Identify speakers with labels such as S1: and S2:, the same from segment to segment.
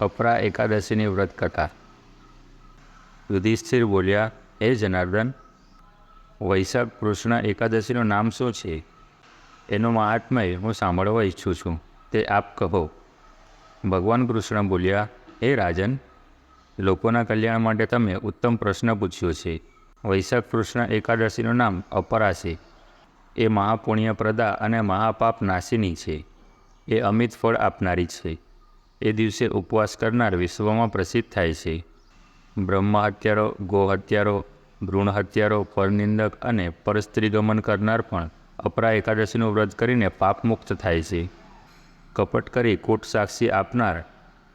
S1: અપરા એકાદશીની વ્રત કથા યુધિષ્ઠિર બોલ્યા, હે જનાર્દન, વૈશાખ કૃષ્ણ એકાદશીનું નામ શું છે? એનું મહાત્મય હું સાંભળવા ઈચ્છું છું. તે આપ કહો. ભગવાન કૃષ્ણ બોલ્યા, હે રાજન, લોકોના કલ્યાણ માટે તમે ઉત્તમ પ્રશ્ન પૂછ્યો છે. વૈશાખ કૃષ્ણ એકાદશીનું નામ અપરા છે. એ મહાપુણ્યપ્રદા અને મહાપાપ નાશિની છે. એ અમિત ફળ આપનારી છે. એ દિવસે ઉપવાસ કરનાર વિશ્વમાં પ્રસિદ્ધ થાય છે. બ્રહ્મ હત્યારો, ગો હત્યારો, ભ્રૂણ હત્યારો, પરનિંદક અને પરસ્ત્રીગમન કરનાર પણ અપરા એકાદશીનું વ્રત કરીને પાપમુક્ત થાય છે. કપટ કરી કોટ સાક્ષી આપનાર,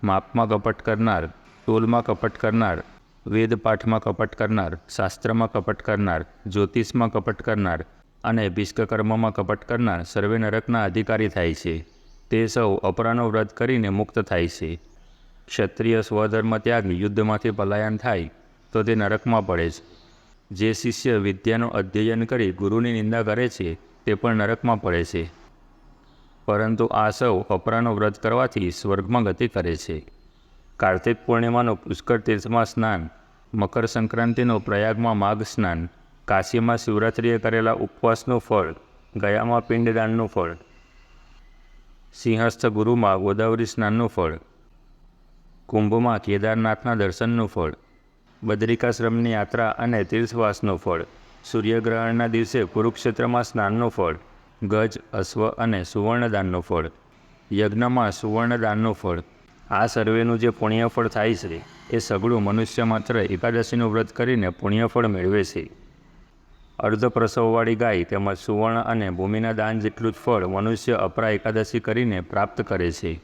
S1: માપમાં કપટ કરનાર ટોલમાં કપટ કરનાર, વેદપાઠમાં કપટ કરનાર, શાસ્ત્રમાં કપટ કરનાર, જ્યોતિષમાં કપટ કરનાર અને ભિષ્કકર્મમાં કપટ કરનાર સર્વે નરકના અધિકારી થાય છે. તે સૌ અપરાનો વ્રત કરીને મુક્ત થાય છે. ક્ષત્રિય સ્વધર્મ ત્યાગ યુદ્ધમાંથી પલાયન થાય તો તે નરકમાં પડે છે. જે શિષ્ય વિદ્યાનું અધ્યયન કરી ગુરુની નિંદા કરે છે, તે પણ નરકમાં પડે છે. પરંતુ આ સૌ અપરાનો વ્રત કરવાથી સ્વર્ગમાં ગતિ કરે છે. કાર્તિક પૂર્ણિમાનું પુષ્કર તીર્થમાં સ્નાન, મકર સંક્રાંતિનું પ્રયાગમાં માઘ સ્નાન, કાશીમાં શિવરાત્રિએ કરેલા ઉપવાસનું ફળ, ગયામાં પિંડદાનનું ફળ સિંહસ્થ ગુરુમાં ગોદાવરી સ્નાનનું ફળ, કુંભમાં કેદારનાથના દર્શનનું ફળ, બદ્રિકાશ્રમની યાત્રા અને તીર્થવાસનું ફળ, સૂર્યગ્રહણના દિવસે કુરુક્ષેત્રમાં સ્નાનનું ફળ, ગજ, અશ્વ અને સુવર્ણદાનનું ફળ, યજ્ઞમાં સુવર્ણદાનનું ફળ. આ સર્વેનું જે પુણ્યફળ થાય છે, એ સગળું મનુષ્ય માત્ર એકાદશીનું વ્રત કરીને પુણ્યફળ મેળવે છે. અર્ધપ્રસવવાળી ગાય તેમજ સુવર્ણ અને ભૂમિના દાન જેટલું જ ફળ મનુષ્ય અપરા એકાદશી કરીને પ્રાપ્ત કરે છે.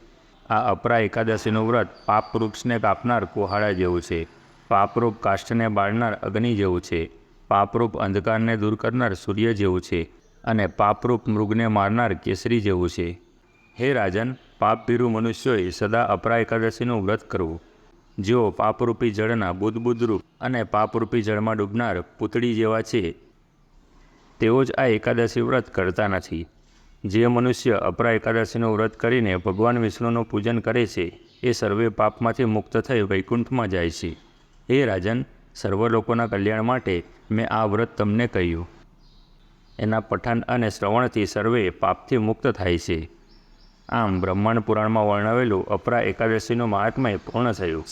S1: આ અપરા એકાદશીનું વ્રત પાપ વૃક્ષને કાપનાર કુહાડા જેવું છે. પાપરૂપ કાષ્ઠને બાળનાર અગ્નિ જેવું છે. પાપરૂપ અંધકારને દૂર કરનાર સૂર્ય જેવું છે અને પાપરૂપ મૃગને મારનાર કેસરી જેવું છે. હે રાજન, પાપભીરુ મનુષ્યોએ સદા અપરા એકાદશીનું વ્રત કરવું. જેઓ પાપરૂપી જળના બુદ્ધબુદ્ધરૂપ અને પાપરૂપી જળમાં ડૂબનાર પૂતળી જેવા છે તેઓ જ આ એકાદશી વ્રત કરતા નથી. જે મનુષ્ય અપરા એકાદશીનું વ્રત કરીને ભગવાન વિષ્ણુનું પૂજન કરે છે, એ સર્વે પાપમાંથી મુક્ત થઈ વૈકુંઠમાં જાય છે. હે રાજન, સર્વ લોકોના કલ્યાણ માટે મેં આ વ્રત તમને કહ્યું. એના પઠન અને શ્રવણથી સર્વે પાપથી મુક્ત થાય છે. આમ બ્રહ્માંડ પુરાણમાં વર્ણવેલું અપરા એકાદશીનું મહાત્મય પૂર્ણ થયું.